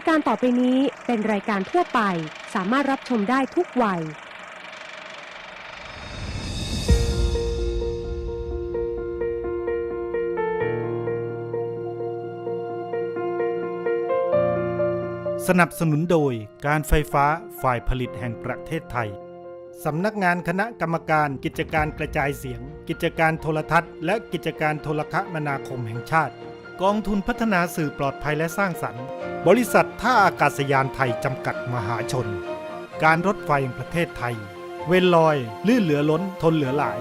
ายการต่อไปนี้เป็นรายการทั่วไป สามารถรับชมได้ทุกวัย สนับสนุนโดยการไฟฟ้าฝ่ายผลิตแห่งประเทศไทย สำนักงานคณะกรรมการกิจการกระจายเสียง กิจการโทรทัศน์ และกิจการโทรคมนาคมแห่งชาติ กองทุนพัฒนาสื่อปลอดภัยและสร้างสรรค์ บริษัทท่าอากาศยานไทย จำกัดมหาชน การรถไฟแห่งประเทศไทย เวนลอย ลื่นเหลือล้นทนเหลือหลาย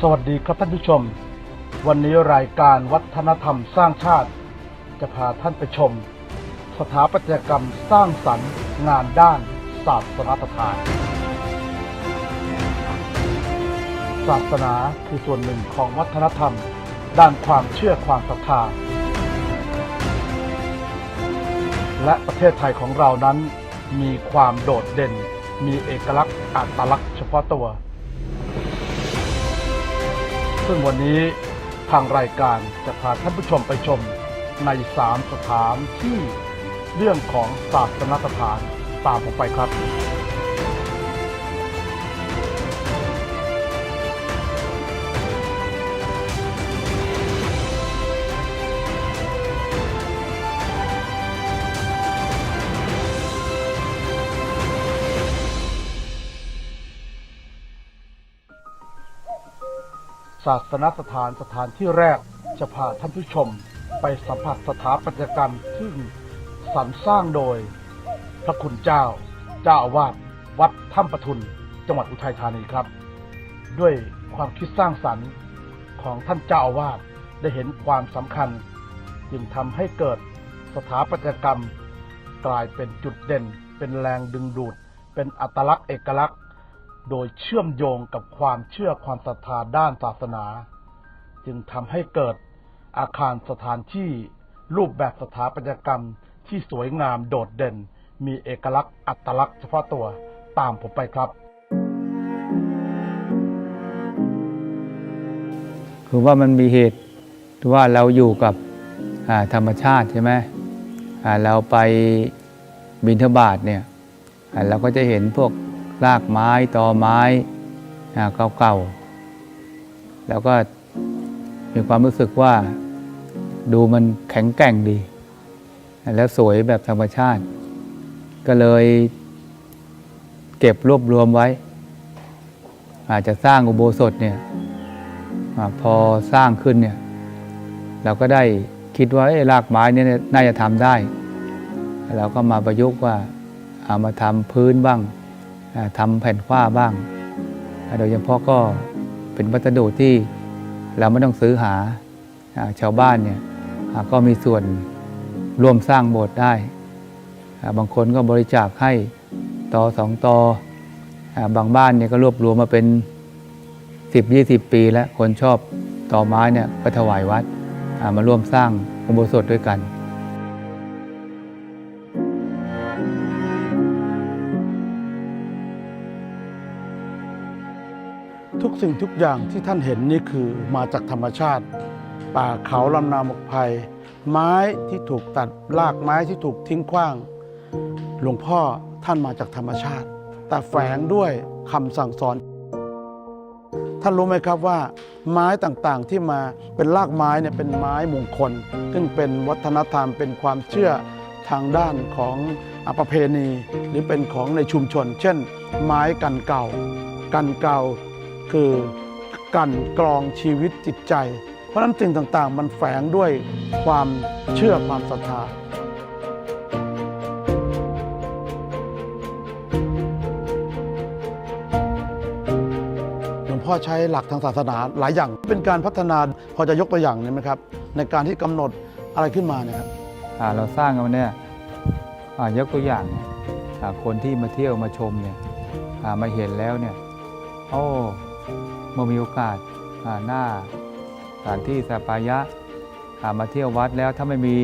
สวัสดีครับท่านผู้ชม วันนี้รายการวัฒนธรรมสร้างชาติ จะพาท่านไปชม สถาปัตยกรรมสร้างสรรค์ งานด้านศาสนสถาน ศาสนาคือส่วนหนึ่งของวัฒนธรรม ด้านความเชื่อความศรัทธา และประเทศไทยของเรานั้น มีความโดดเด่น มีเอกลักษณ์อัตลักษณ์เฉพาะตัว ซึ่งวันนี้ ทางรายการจะพาท่านผู้ชมไปชมในสามสถานที่เรื่องของศาสนสถานตามผมไปครับ ศาสนสถานสถานที่แรกจะพาท่านผู้ชมไปสัมผัสสถาปัตยกรรมที่งสรรสร้างโดย พระคุณเจ้า เจ้าอาวาสวัดถ้ำปทุน จังหวัดอุทัยธานีครับ ด้วยความคิดสร้างสรรค์ของท่านเจ้าอาวาสได้เห็นความสำคัญ จึงทำให้เกิดสถาปัตยกรรม กลายเป็นจุดเด่น เป็นแรงดึงดูด เป็นอัตลักษณ์เอกลักษณ์ โดยเชื่อมโยงกับความเชื่อความศรัทธาด้านศาสนา จึงทำให้เกิดอาคารสถานที่รูปแบบสถาปัตยกรรมที่สวยงามโดดเด่น มีเอกลักษณ์อัตลักษณ์เฉพาะตัวตามผมไปครับ คือว่ามันมีเหตุว่าเราอยู่กับธรรมชาติใช่ไหมเราไปบินทบาทเนี่ยเราก็จะเห็นพวก รากไม้ตอไม้เก่าๆ แล้วก็มีความรู้สึกว่าดูมันแข็งแกร่งดี แล้วสวยแบบธรรมชาติ ก็เลยเก็บรวบรวมไว้ อาจจะสร้างอุโบสถเนี่ยอพอสร้างขึ้นเนี่ยเราก็ได้คิดว่าเอ้รากไม้เนี่ยน่าจะทำได้ เราก็มาประยุกต์ว่าเอามาทำพื้นบ้าง ทำแผ่นฝ้าบ้าง โดยเฉพาะก็เป็นวัสดุที่เราไม่ต้องซื้อหาอชาวบ้านเนี่ยก็มีส่วนร่วมสร้างโบสถ์ได้ บางคนก็บริจาคให้ต่อสองต่ออบางบ้านเนี่ยก็รวบรวมมาเป็นสิบยี่สิบปีแล้วคนชอบต่อไม้เนี่ยก็ถวายวัดมาร่วมสร้างอุโบสถด้วยกัน สิ่งทุกอย่างที่ท่านเห็นนี่คือมาจากธรรมชาติ ป่าเขาลำนาหมกไผ่ไม้ที่ถูกตัดรากไม้ที่ถูกทิ้งขว้าง หลวงพ่อท่านมาจากธรรมชาติ แต่แฝงด้วยคำสั่งสอน ท่านรู้ไหมครับว่า ไม้ต่างๆที่มาเป็นรากไม้เนี่ยเป็นไม้มงคล ซึ่งเป็นวัฒนธรรมเป็นความเชื่อทางด้านของอประเพณี หรือเป็นของในชุมชน เช่น ไม้กันเก่า กันเก่า คือกันกรองชีวิตจิตใจ เพราะนั้นสิ่งต่างๆ มันแฝงด้วยความเชื่อความศรัทธาหลวงพ่อใช้หลักทางศาสนาหลายอย่าง เป็นการพัฒนาพอจะยกตัวอย่างเนี่ยไหมครับ ในการที่กำหนดอะไรขึ้นมาเนี่ยครับเราสร้างกันมาเนี่ยยกตัวอย่างคนที่มาเที่ยวมาชมเนี่ยมาเห็นแล้วเนี่ยโอ้ เมื่อมีโอกาสอ่าหน้าสถานที่สปายะอ่ามาเที่ยววัดแล้วถ้าไม่มี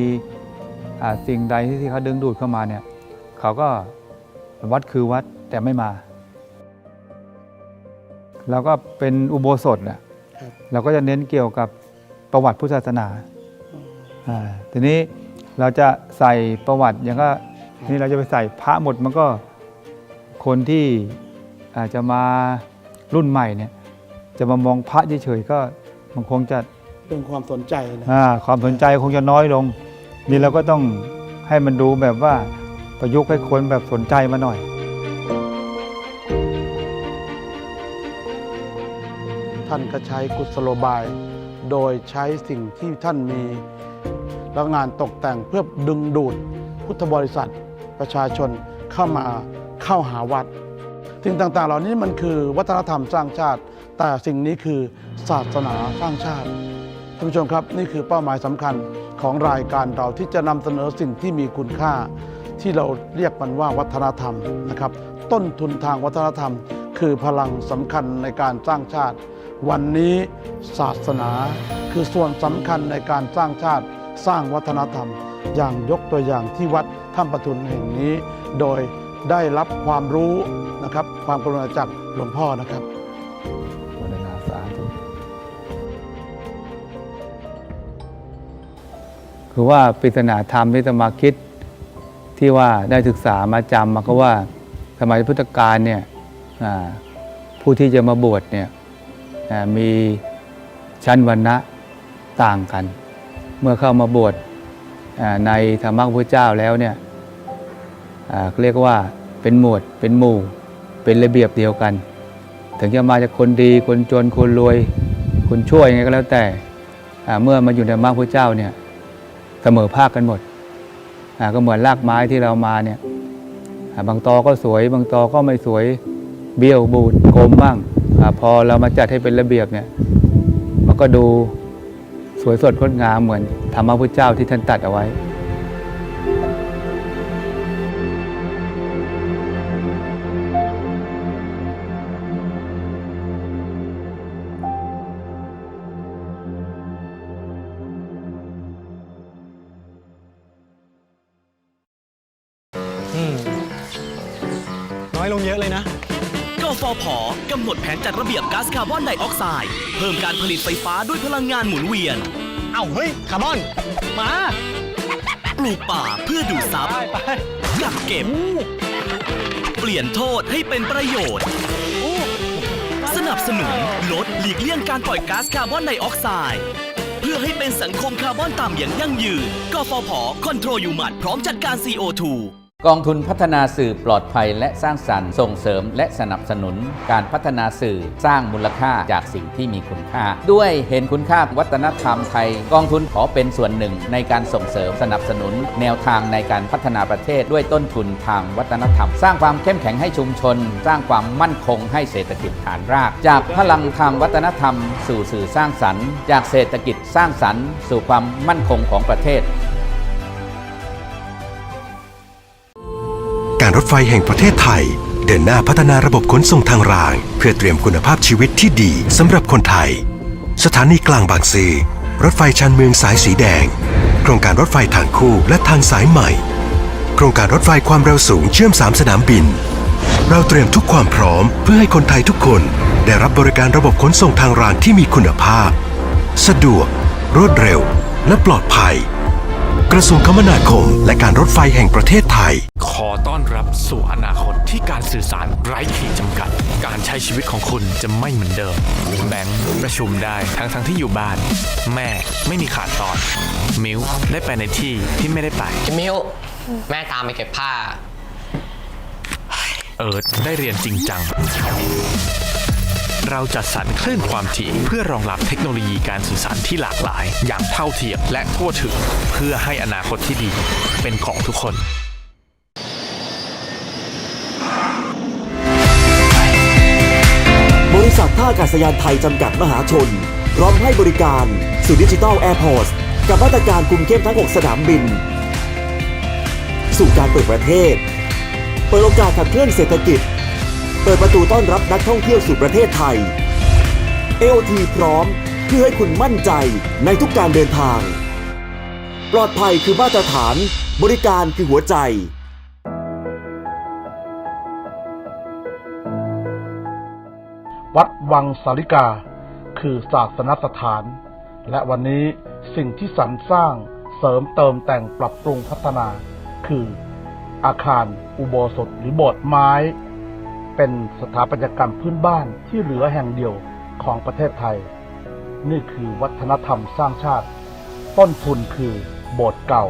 อ่าสิ่งใดที่ที่เขาดึงดูดเข้ามาเนี่ยเขาก็วัดคือวัดแต่ไม่มาแล้วก็เป็นอุโบสถน่ะเราก็จะเน้นเกี่ยวกับประวัติพุทธศาสนาอ่าทีนี้เราจะใส่ประวัติอย่างก็นี่เราจะไปใส่พระหมดมันก็คนที่อาจจะมา รุ่นใหม่เนี่ยจะมามองพระเฉยๆก็มันคงจะเรื่องความสนใจนะอ่าความสนใจคงจะน้อยลง นี่เราก็ต้องให้มันดูแบบว่าประยุกต์ให้คนแบบสนใจมาหน่อย ท่านก็ใช้กุศโลบาย โดยใช้สิ่งที่ท่านมีแล้วงานตกแต่งเพื่อดึงดูดพุทธบริษัทประชาชนเข้ามาเข้าหาวัด สิ่งต่างๆ เหล่านี้มันคือวัฒนธรรมสร้างชาติ แต่สิ่งนี้คือศาสนาสร้างชาติท่านผู้ชมครับ นี่คือเป้าหมายสำคัญของรายการเราที่จะนำเสนอสิ่งที่มีคุณค่า ที่เราเรียกมันว่าวัฒนธรรมนะครับ ต้นทุนทางวัฒนธรรม คือพลังสำคัญในการสร้างชาติ วันนี้ศาสนาคือส่วนสำคัญในการสร้างชาติสร้างวัฒนธรรม อย่างยกตัวอย่างที่วัดถ้ำปทุนแห่งนี้ โดยได้รับความรู้ นะครับ ความกรุณาจากหลวงพ่อนะครับวนาสาธุคือว่าปริศนาธรรมที่จะมาคิดที่ว่าได้ศึกษามาจำมาก็ว่าสมัยพุทธกาลเนี่ยผู้ที่จะมาบวชเนี่ยมีชั้นวรรณะต่างกัน เมื่อเข้ามาบวชในธรรมะพระเจ้าแล้วเนี่ยเรียกว่าเป็นหมวดเป็นหมู่ เป็นระเบียบเดียวกัน ถึงจะมาจากคนดีคนจนคนรวย คนช่วยยังไงก็แล้วแต่เมื่อมาอยู่ในมรรคพระเจ้าเนี่ยเสมอภาคกันหมดก็เหมือนรากไม้ที่เรามาเนี่ยบางตอก็สวย บางตอก็ไม่สวยเบี้ยวบูดโกมบ้างอพอเรามาจัดให้เป็นระเบียบเนี่ยมันก็ดูสวยสดงดงามเหมือนธรรมะพระเจ้าที่ท่านตัดเอาไว้ ลงเยอะเลยนะ กฟผกำหนดแผนจัดระเบียบก๊าซคาร์บอนไดออกไซด์เพิ่มการผลิตไฟฟ้าด้วยพลังงานหมุนเวียน เอ้าเฮ้ยคาร์บอน มาปลูกป่าเพื่อดูดซับ ไปไปกักเก็บเปลี่ยนโทษให้เป็นประโยชน์สนับสนุนลดหลีกเลี่ยงการปล่อยก๊าซคาร์บอนไดออกไซด์เพื่อให้เป็นสังคมคาร์บอนต่ำอย่างยั่งยืน กฟผ คอนโทรลอยู่หมัดพร้อมจัดการ CO2 กองทุนพัฒนาสื่อปลอดภัยและสร้างสรรค์ส่งเสริมและสนับสนุนการพัฒนาสื่อสร้างมูลค่าจากสิ่งที่มีคุณค่า ด้วยเห็นคุณค่าวัฒนธรรมไทย กองทุนขอเป็นส่วนหนึ่งในการส่งเสริมสนับสนุน แนวทางในการพัฒนาประเทศด้วยต้นทุนทางวัฒนธรรม สร้างความเข้มแข็งให้ชุมชน สร้างความมั่นคงให้เศรษฐกิจฐานราก จากพลังทางวัฒนธรรม สู่สื่อสร้างสรรค์ จากเศรษฐกิจสร้างสรรค์ สู่ความมั่นคงของประเทศ ถไฟแห่งประเทศไทย เดินหน้าพัฒนาระบบขนส่งทางราง เพื่อเตรียมคุณภาพชีวิตที่ดีสำหรับคนไทย สถานีกลางบางซื่อรถไฟชานเมืองสายสีแดง โครงการรถไฟทางคู่และทางสายใหม่ โครงการรถไฟความเร็วสูงเชื่อม 3 สนามบิน เราเตรียมทุกความพร้อมเพื่อให้คนไทยทุกคนได้รับบริการระบบขนส่งทางรางที่มีคุณภาพ สะดวก รวดเร็ว และปลอดภัย กระทรวงคมนาคมและการรถไฟแห่งประเทศไทย อต้อนรับสู่อนาคตที่การสื่อสารไร้ขีดจำกัด การใช้ชีวิตของคุณจะไม่เหมือนเดิม แบงค์ประชุมได้ทั้งทั้งๆที่อยู่บ้าน แม่ไม่มีขาดตอน มิวได้ไปในที่ที่ไม่ได้ไป พี่มิวแม่ตามไปเก็บผ้า เอิร์ธได้เรียนจริงจัง เราจัดสรรคลื่นความถี่เพื่อรองรับเทคโนโลยีการสื่อสารที่หลากหลาย อย่างเท่าเทียมและทั่วถึง เพื่อให้อนาคตที่ดี เป็นของทุกคน ริษัทท่าอากาศยานไทยจำกัดมหาชน พร้อมให้บริการสู่ดิจิทัลแอร์พอร์ตกับมาตรการคุมเข้มทั้ง 6 สนามบิน สู่การเปิดประเทศ เปิดโอกาสขับเคลื่อนเศรษฐกิจ เปิดประตูต้อนรับนักท่องเที่ยวสู่ประเทศไทย AOT พร้อมเพื่อให้คุณมั่นใจในทุกการเดินทาง ปลอดภัยคือมาตรฐาน บริการคือหัวใจ วังสาริกา คือศาสนสถาน และวันนี้สิ่งที่สรรสร้างเสริมเติมแต่งปรับปรุงพัฒนา คืออาคารอุโบสถหรือโบสถ์ไม้ เป็นสถาปัตยกรรมพื้นบ้านที่เหลือแห่งเดียวของประเทศไทย นี่คือวัฒนธรรมสร้างชาติ ต้นทุนคือโบสถ์เก่า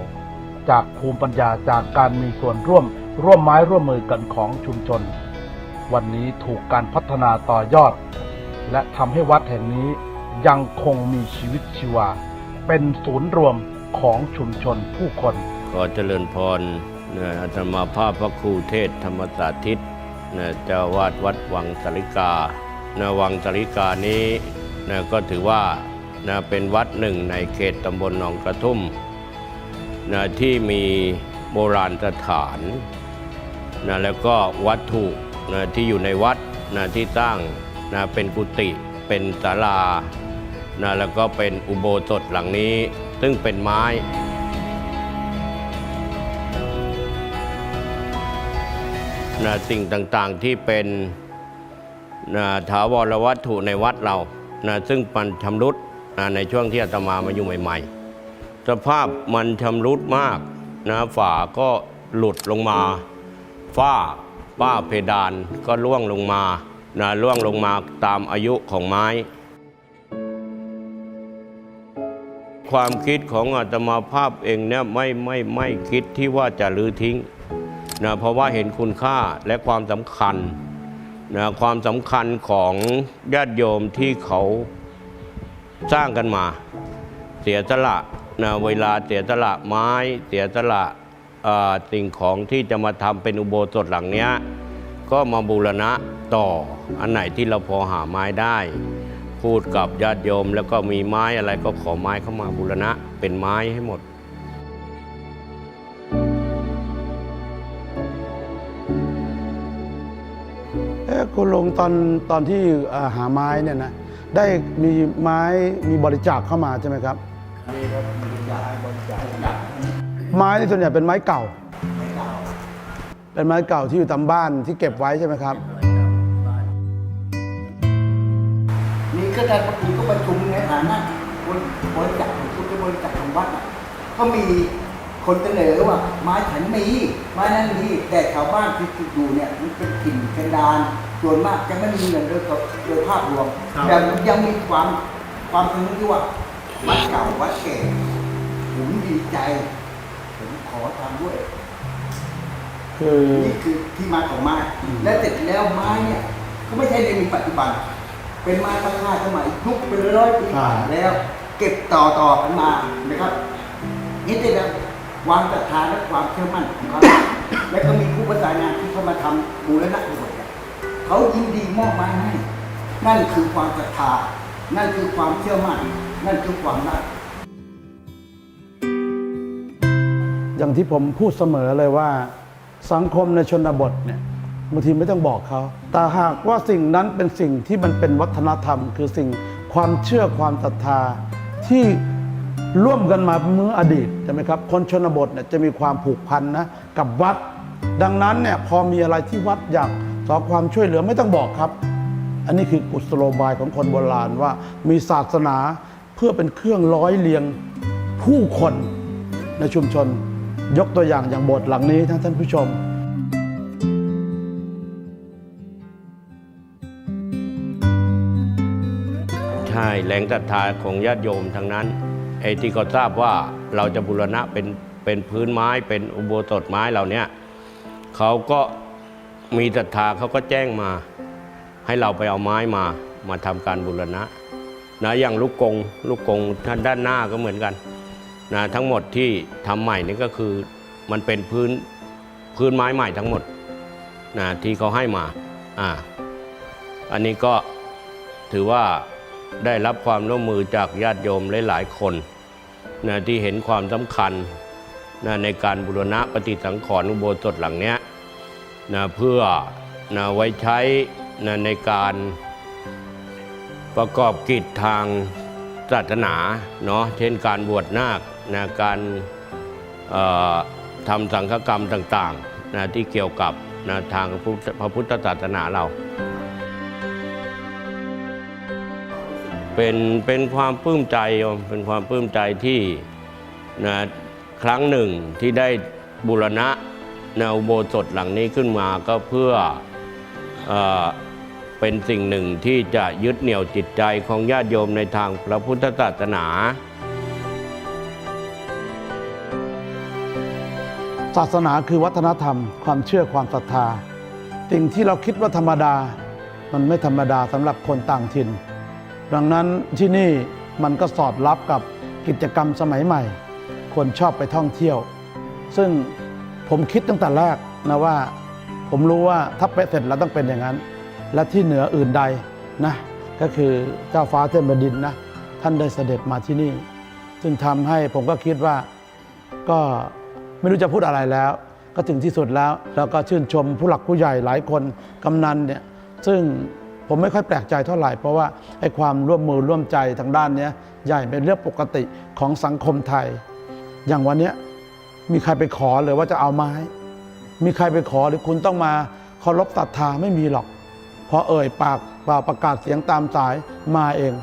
จากภูมิปัญญาจากการมีส่วนร่วมร่วมไม้ร่วมมือกันของชุมชน วันนี้ถูกการพัฒนาต่อยอด และทำให้วัดแห่งนี้ยังคงมีชีวิตชีวา เป็นศูนย์รวมของชุมชนผู้คน ขอเจริญพรนะอาตมาภาพพระครูเทศธรรมสาธิตนะเจ้าวาดวัดวังสาริกานะวังสาริกานี้นะก็ถือว่านะเป็นวัดหนึ่งในเขตตำบลหนองกระทุ่มนะที่มีโบราณสถานนะแล้วก็วัตถุนะที่อยู่ในวัดนะที่ตั้ง นะเป็นกุฏิเป็นศาลานะแล้วก็เป็นอุโบสถหลังนี้ ซึ่งเป็นไม้นะสิ่งต่างๆที่เป็นนะถาวรวัตถุในวัดเรานะซึ่งมันชำรุดนะในช่วงที่อาตมามาอยู่ใหม่ ๆ สภาพมันชำรุดมากนะฝาก็หลุดลงมา ฝ้าป้าเพดานก็ร่วงลงมา นะร่วงลงมาตามอายุของไม้ ความคิดของอาตมาภาพเองเนี่ยไม่ไม่ไม่คิดที่ว่าจะรื้อทิ้งนะเพราะว่าเห็นคุณค่าและความสำคัญนะความสำคัญของญาติโยมที่เขาสร้างกันมา เสียสละนะเวลาเสียสละไม้ เสียสละสิ่งของที่จะมาทำเป็นอุโบสถหลังเนี้ย ก็มาบูรณะต่อ อันไหนที่เราพอหาไม้ได้ พูดกับญาติโยม แล้วก็มีไม้อะไรก็ขอไม้เข้ามาบูรณะเป็นไม้ให้หมดเอ๊ะคุณลุงตอนตอนที่เอ่อหาไม้เนี่ยนะได้มีไม้มีบริจาคเข้ามาใช่ไหมครับมีครับบริจาคบริจาคไม้ที่ส่วนใหญ่เป็นไม้เก่า เป็นไม้เก่าที่อยู่ตามบ้านที่เก็บไว้ใช่ไหมครับ นี่ก็ได้ประชุมก็ประชุมในฐานะคนบริจาคของคุณบริจาคของวัดน่ะก็มีคนเสนอว่าไม้ฉันมีไม้นั้นมีแต่ชาวบ้านที่อยู่เนี่ยมันเป็นถิ่นกันดานส่วนมากจะไม่มีเงินโดยโดยภาพรวมแต่มันยังมีความความถึงที่ว่าวัดเก่าวัดแก่ผมดีใจ ผมขอทำด้วย นี่คือที่มาของไม้ และเสร็จแล้วไม้เนี่ยก็ไม่ใช่ในมีปัจจุบัน เป็นไม้ตั้งค่าสมัยยุคเป็นร้อยปีผ่านแล้ว เก็บต่อต่อกันมานะครับนี่เสร็จแล้วความศรัทธาและความเชื่อมั่นของเขาและก็มีผู้ประสานงานที่เขามาทำบูรณะบทเนี่ยเขายินดีมอบไม้ให้นั่นคือความศรัทธา นั่นคือความเชื่อมั่น นั่นคือความรัก อย่างที่ผมพูดเสมอเลยว่า สังคมในชนบทเนี่ยบางทีไม่ต้องบอกเขาแต่หากว่าสิ่งนั้นเป็นสิ่งที่มันเป็นวัฒนธรรม คือสิ่งความเชื่อความศรัทธาที่ร่วมกันมาเมื่ออดีตใช่ไหมครับคนชนบทเนี่ยจะมีความผูกพันนะกับวัด ดังนั้นเนี่ยพอมีอะไรที่วัดอยากขอความช่วยเหลือไม่ต้องบอกครับ อันนี้คือกุศโลบายของคนโบราณว่ามีศาสนาเพื่อเป็นเครื่องร้อยเรียงผู้คนในชุมชน ยกตัวอย่างอย่างโบสถ์หลังนี้ท่านท่านผู้ชม ใช่แรงศรัทธาของญาติโยมทั้งนั้นไอ้ที่เขาทราบว่าเราจะบูรณะเป็นเป็นพื้นไม้เป็นอุโบสถไม้เหล่านี้เขาก็มีศรัทธาเขาก็แจ้งมา ให้เราไปเอาไม้มามาทำการบูรณะนะอย่างลูกกงลูกกงท่านด้านหน้าก็เหมือนกัน นะทั้งหมดที่ทำใหม่นี่ก็คือมันเป็นพื้นพื้นไม้ใหม่ทั้งหมดนะที่เขาให้มาอ่าอันนี้ก็ถือว่าได้รับความร่วมมือจากญาติโยมหลาย ๆ คนนะที่เห็นความสำคัญนะในการบูรณะปฏิสังขรณ์อุโบสถหลังเนี้ยนะเพื่อนะไว้ใช้นะในการประกอบกิจทางศาสนาเนาะเช่นการบวชนาค นะการทำสังฆกรรมต่างๆนะที่เกี่ยวกับนะทางพระพุทธศาสนาเรา เป็นเป็นความปลื้มใจโยมเป็นความปลื้มใจที่นะครั้งหนึ่งที่ได้บูรณะนวอุโบสถหลังนี้ขึ้นมาก็เพื่อเออเป็นสิ่งหนึ่งที่จะยึดเหนี่ยวจิตใจของญาติโยมในทางพระพุทธศาสนา ศาสนาคือวัฒนธรรม ความเชื่อความศรัทธา สิ่งที่เราคิดว่าธรรมดา มันไม่ธรรมดาสำหรับคนต่างถิ่น ดังนั้นที่นี่มันก็สอดรับกับกิจกรรมสมัยใหม่ คนชอบไปท่องเที่ยว ซึ่งผมคิดตั้งแต่แรกนะว่า ผมรู้ว่าถ้าไปเสร็จแล้วต้องเป็นอย่างนั้น และที่เหนืออื่นใดนะก็คือเจ้าฟ้าเทพบดินนะท่านได้เสด็จมาที่นี่ ซึ่งทำให้ผมก็คิดว่าก็ ไม่รู้จะพูดอะไรแล้ว ก็ถึงที่สุดแล้วแล้วก็ชื่นชมผู้หลักผู้ใหญ่หลายคนกำนันเนี่ยซึ่งผมไม่ค่อยแปลกใจเท่าไหร่ เพราะว่าไอ้ความร่วมมือร่วมใจทางด้านเนี้ยใหญ่เป็นเรื่องปกติของสังคมไทย อย่างวันเนี้ยมีใครไปขอเลยว่าจะเอาไม้ มีใครไปขอหรือคุณต้องมาเคารพศรัทธาไม่มีหรอก พอเอ่ยปากเปล่าประกาศเสียงตามสายมาเอง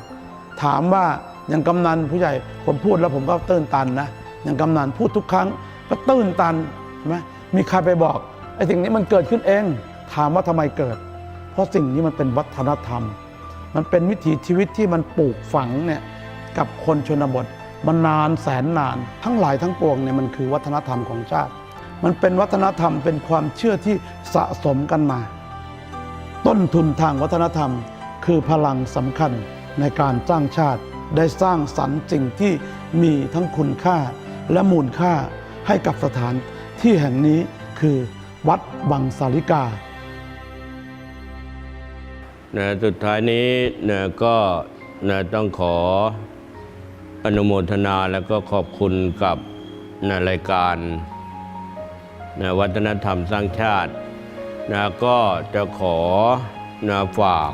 ถามว่าอย่างกำนันผู้ใหญ่ผมพูดแล้วผมก็ตื้นตันนะอย่างกำนันพูดทุกครั้ง ก็ตื้นตันใช่ไหมมีใครไปบอกไอ้สิ่งนี้มันเกิดขึ้นเอง ถามว่าทำไมเกิด เพราะสิ่งนี้มันเป็นวัฒนธรรม มันเป็นวิถีชีวิตที่มันปลูกฝังเนี่ยกับคนชนบทมานานแสนนาน ทั้งหลายทั้งปวงเนี่ยมันคือวัฒนธรรมของชาติ มันเป็นวัฒนธรรมเป็นความเชื่อที่สะสมกันมา ต้นทุนทางวัฒนธรรม คือพลังสำคัญในการสร้างชาติได้สร้างสรรค์สิ่งที่มีทั้งคุณค่าและมูลค่า ให้กับสถานที่แห่งนี้คือวัดบังสาริกานะสุดท้ายนี้นะก็นะต้องขออนุโมทนาแล้วก็ขอบคุณกับนะรายการนะวัฒนธรรมสร้างชาตินะก็จะขอนะฝาก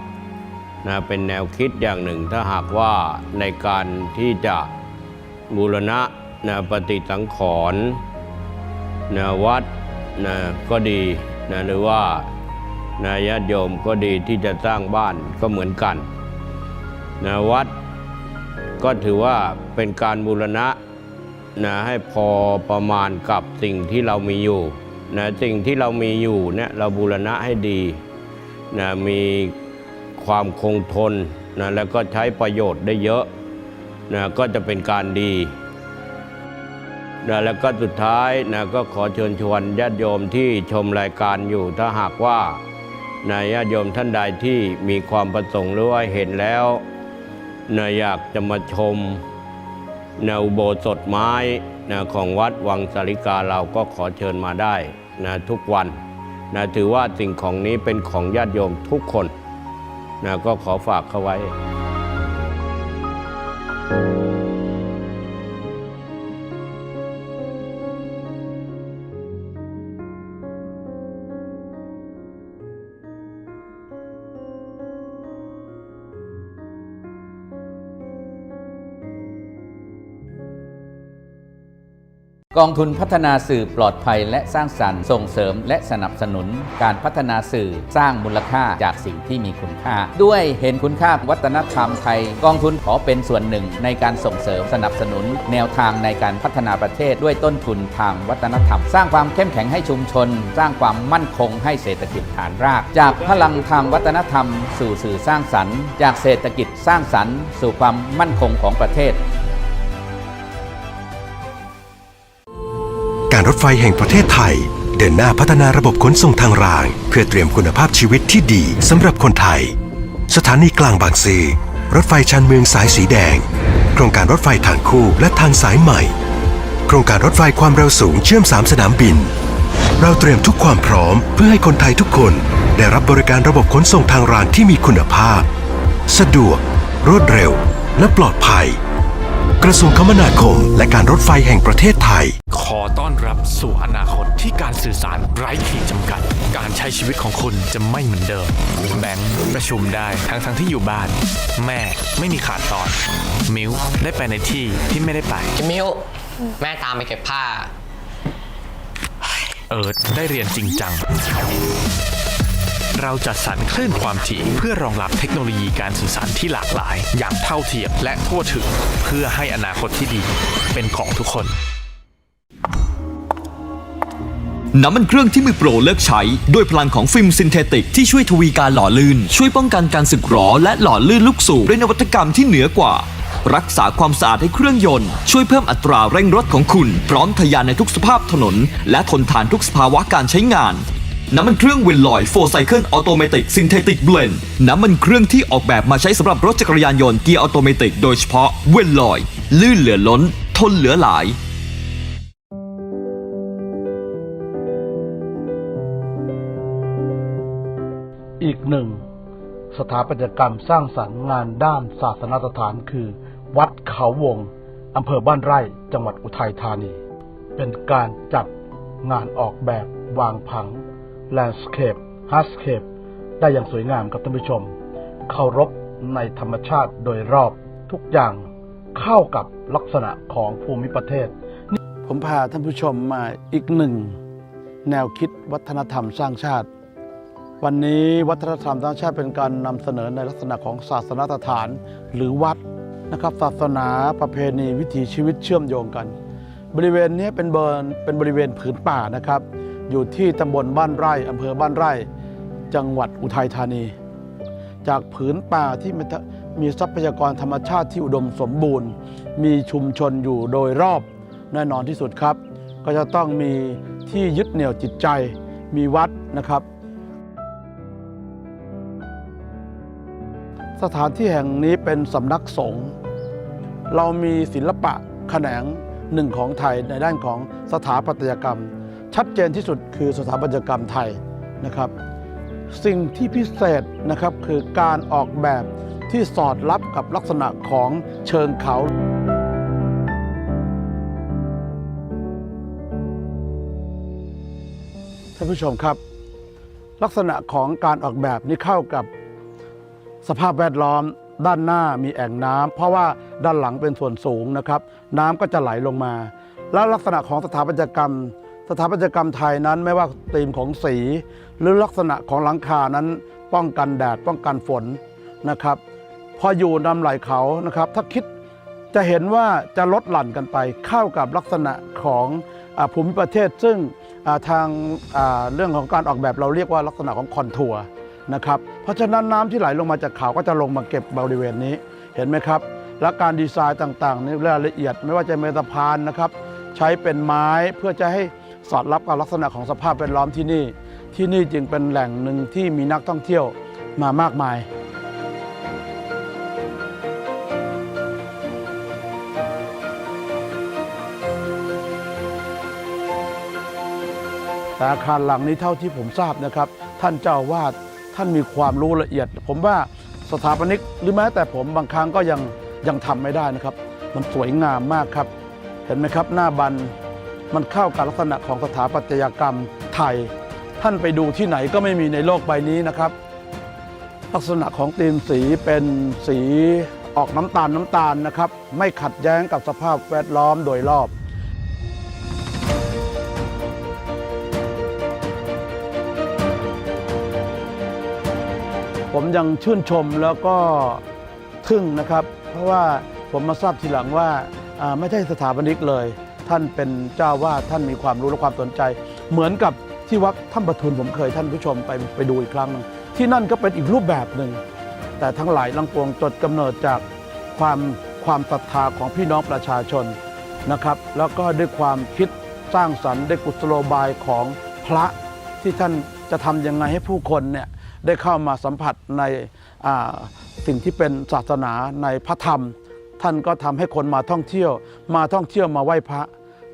นะเป็นแนวคิดอย่างหนึ่ง ถ้าหากว่าในการที่จะบูรณะ นะปฏิสังขรณ์นะวัดนะก็ดีนะหรือว่านะญาติโยมก็ดีที่จะสร้างบ้านก็เหมือนกันนะวัดก็ถือว่าเป็นการบูรณะนะให้พอประมาณกับสิ่งที่เรามีอยู่นะสิ่งที่เรามีอยู่เนี่ยเราบูรณะให้ดีนะมีความคงทนนะแล้วก็ใช้ประโยชน์ได้เยอะนะก็จะเป็นการดี นะแล้วก็สุดท้ายนะก็ขอเชิญชวนญาติโยมที่ชมรายการอยู่ถ้าหากว่านญาติโยมท่านใดที่มีความประสงค์หรือว่าเห็นแล้วนะอยากจะมาชมแนวอุโบสถไม้นะของวัดวังสาริกาเราก็ขอเชิญมาได้นะทุกวันนะถือว่าสิ่งของนี้เป็นของญาติโยมทุกคนนะก็ขอฝากเข้าไว้ กองทุนพัฒนาสื่อปลอดภัยและสร้างสรรค์ส่งเสริมและสนับสนุนการพัฒนาสื่อสร้างมูลค่าจากสิ่งที่มีคุณค่า ด้วยเห็นคุณค่าวัฒนธรรมไทย กองทุนขอเป็นส่วนหนึ่งในการส่งเสริมสนับสนุน แนวทางในการพัฒนาประเทศด้วยต้นทุนทางวัฒนธรรม สร้างความเข้มแข็งให้ชุมชน สร้างความมั่นคงให้เศรษฐกิจฐานราก จากพลังทางวัฒนธรรม สู่สื่อสร้างสรรค์ จากเศรษฐกิจสร้างสรรค์ สู่ความมั่นคงของประเทศ การรถไฟแห่งประเทศไทย เดินหน้าพัฒนาระบบขนส่งทางราง เพื่อเตรียมคุณภาพชีวิตที่ดีสำหรับคนไทย สถานีกลางบางซื่อรถไฟชานเมืองสายสีแดง โครงการรถไฟทางคู่และทางสายใหม่ โครงการรถไฟความเร็วสูงเชื่อม 3 สนามบิน เราเตรียมทุกความพร้อม เพื่อให้คนไทยทุกคนได้รับบริการระบบขนส่งทางรางที่มีคุณภาพ สะดวก รวดเร็ว และปลอดภัย กระทรวงคมนาคม และการรถไฟแห่งประเทศไทย ขอต้อนรับสู่อนาคตที่การสื่อสารไร้ขีดจำกัด การใช้ชีวิตของคุณจะไม่เหมือนเดิม แบงค์ประชุมได้ทั้งทั้งที่อยู่บ้าน แม่ไม่มีขาดตอน มิวได้ไปในที่ที่ไม่ได้ไป จิมิวแม่ตามไปเก็บผ้า เอิร์ธได้เรียนจริงจัง เราจัดสรรคลื่นความถี่ เพื่อรองรับเทคโนโลยีการสื่อสารที่หลากหลาย อย่างเท่าเทียมและทั่วถึง เพื่อให้อนาคตที่ดี เป็นของทุกคน น้ำมันเครื่องที่มือโปรเลิกใช้ด้วยพลังของฟิล์มซินเทติกที่ช่วยทวีการหล่อลื่น ช่วยป้องกันการสึกหรอและหล่อลื่นลูกสูบด้วยนวัตกรรมที่เหนือกว่ารักษาความสะอาดให้เครื่องยนต์ ช่วยเพิ่มอัตราเร่งรถของคุณ พร้อมทะยานในทุกสภาพถนน และทนทานทุกสภาวะการใช้งาน น้ำมันเครื่องเวนลอยโฟไซเคิลออโตเมติกซินเทติกเบลนน้ำมันเครื่องที่ออกแบบมาใช้สำหรับรถจักรยานยนต์เกียร์ออโตเมติกโดยเฉพาะเวนลอย ลื่นเหลือล้น ทนเหลือหลายอีกหนึ่ง สถาปัตยกรรมสร้างสรรค์งานด้านศาสนสถานคือ วัดเขาวง อำเภอบ้านไร่จังหวัดอุทัยธานี เป็นการจัดงานออกแบบวางผัง แลนด์สเคปฮัสเคปได้อย่างสวยงามกับท่านผู้ชม เคารพในธรรมชาติโดยรอบทุกอย่างเข้ากับลักษณะของภูมิประเทศ ผมพาท่านผู้ชมมาอีกหนึ่ง แนวคิดวัฒนธรรมสร้างชาติ วันนี้วัฒนธรรมสร้างชาติเป็นการนำเสนอในลักษณะของศาสนสถานหรือวัดนะครับศาสนาประเพณีวิถีชีวิตเชื่อมโยงกัน บริเวณนี้เป็นเบิร์นเป็นบริเวณผืนป่านะครับ อยู่ที่ตำบลบ้านไร่อำเภอบ้านไร่ จังหวัดอุทัยธานี จากผืนป่าที่มีทรัพยากรธรรมชาติที่อุดมสมบูรณ์ มีชุมชนอยู่โดยรอบแน่นอนที่สุดครับ ก็จะต้องมีที่ยึดเหนี่ยวจิตใจ มีวัดนะครับ สถานที่แห่งนี้เป็นสำนักสงฆ์เรามีศิลปะแขนงหนึ่งของไทยในด้านของสถาปัตยกรรม ชัดเจนที่สุดคือสถาปัตยกรรมไทยนะครับ สิ่งที่พิเศษนะครับคือการออกแบบที่สอดรับกับลักษณะของเชิงเขาท่านผู้ชมครับ ลักษณะของการออกแบบนี้เข้ากับสภาพแวดล้อมด้านหน้ามีแอ่งน้ำเพราะว่าด้านหลังเป็นส่วนสูงนะครับ น้ำก็จะไหลลงมา แล้วลักษณะของสถาปัตยกรรม สถาปัตยกรรมไทยนั้นไม่ว่าธีมของสี หรือลักษณะของหลังคานั้น ป้องกันแดดป้องกันฝนนะครับ พออยู่นำไหลเขานะครับ ถ้าคิดจะเห็นว่าจะลดหลั่นกันไป เข้ากับลักษณะของอภูมิประเทศ ซึ่งาทางาเรื่องของการออกแบบเราเรียกว่าลักษณะของคอนทัวร์นะครับเพราะฉะนั้นน้ำที่ไหลลงมาจากเขาก็จะลงมาเก็บบริเวณนี้เห็นไหมครับ และการดีไซน์ต่างๆในรายละเอียดไม่ว่าจะเป็นสะพานนะครับ ใช้เป็นไม้เพื่อจะให้ สอดรับกับลักษณะของสภาพแวดล้อมที่นี่ ที่นี่จึงเป็นแหล่งหนึ่งที่มีนักท่องเที่ยวมามากมายแต่อาคารหลังนี้เท่าที่ผมทราบนะครับ ท่านเจ้าอาวาดท่านมีความรู้ละเอียด ผมว่าสถาปนิกหรือแม้แต่ผมบางครั้งก็ยังยังทำไม่ได้นะครับ มันสวยงามมากครับ เห็นไหมครับ หน้าบัน มันเข้ากับลักษณะของสถาปัตยกรรมไทย ท่านไปดูที่ไหนก็ไม่มีในโลกใบนี้นะครับ ลักษณะของตีมสีเป็นสีออกน้ำตาลน้ำตาลนะครับ ไม่ขัดแย้งกับสภาพแวดล้อมโดยรอบผมยังชื่นชมแล้วก็ทึ่งนะครับ เพราะว่าผมมาทราบทีหลังว่าอ่าไม่ใช่สถาปนิกเลย ท่านเป็นเจ้าวาดท่านมีความรู้และความสนใจ เหมือนกับที่วัดถ้ำประทุนผมเคยท่านผู้ชมไปไปดูอีกครั้งหนึงที่นั่นก็เป็นอีกรูปแบบหนึ่ง แต่ทั้งหลายลังปวงจดกำเนิดจากความความศรัทธาของพี่น้องประชาชนนะครับ แล้วก็ด้วยความคิดสร้างสรรค์ด้วยกุศโลบายของพระที่ท่านจะทำยังไงให้ผู้คนเนี่ยได้เข้ามาสัมผัสในอ่าสิ่งที่เป็นศาสนาในพระธรรม ท่านก็ทำให้คนมาท่องเที่ยว มาท่องเที่ยวมาไหว้พระ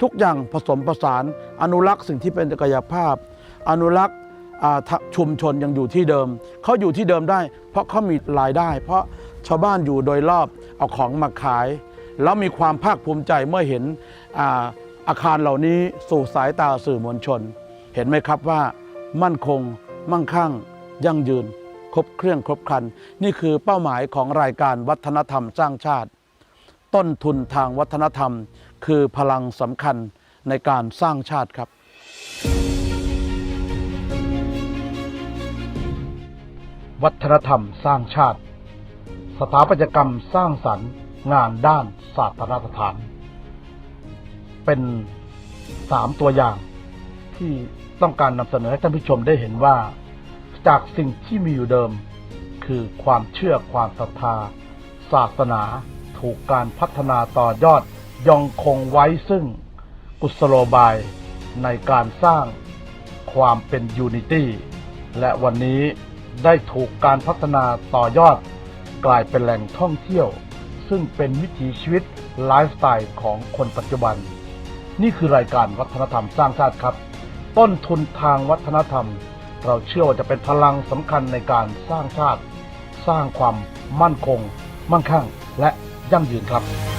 ทุกอย่างผสมผสาน อนุรักษ์สิ่งที่เป็นกายภาพ อนุรักษ์ชุมชนยังอยู่ที่เดิม เขาอยู่ที่เดิมได้ เพราะเขามีรายได้ เพราะชาวบ้านอยู่โดยรอบเอาของมาขาย แล้วมีความภาคภูมิใจเมื่อเห็นอาอาคารเหล่านี้สู่สายตาสื่อมวลชน เห็นไหมครับว่ามั่นคง มั่งคั่ง ยั่งยืน ครบเครื่องครบครัน นี่คือเป้าหมายของรายการวัฒนธรรมสร้างชาติ ต้นทุนทางวัฒนธรรม คือพลังสำคัญในการสร้างชาติครับ วัฒนธรรมสร้างชาติ สถาปัตยกรรมสร้างสรรค์งานด้านศาสตรสถาน เป็นสามตัวอย่างที่ต้องการนำเสนอให้ท่านผู้ชมได้เห็นว่า จากสิ่งที่มีอยู่เดิม คือความเชื่อความศรัทธา ศาสนาถูกการพัฒนาต่อยอด ยังคงไว้ซึ่งกุศโลบายในการสร้างความเป็นยูนิตี้และวันนี้ได้ถูกการพัฒนาต่อยอด กลายเป็นแหล่งท่องเที่ยว ซึ่งเป็นวิถีชีวิตไลฟ์สไตล์ของคนปัจจุบัน นี่คือรายการวัฒนธรรมสร้างชาติครับ ต้นทุนทางวัฒนธรรม เราเชื่อว่าจะเป็นพลังสำคัญในการสร้างชาติ สร้างความมั่นคง มั่งคั่ง และยั่งยืนครับ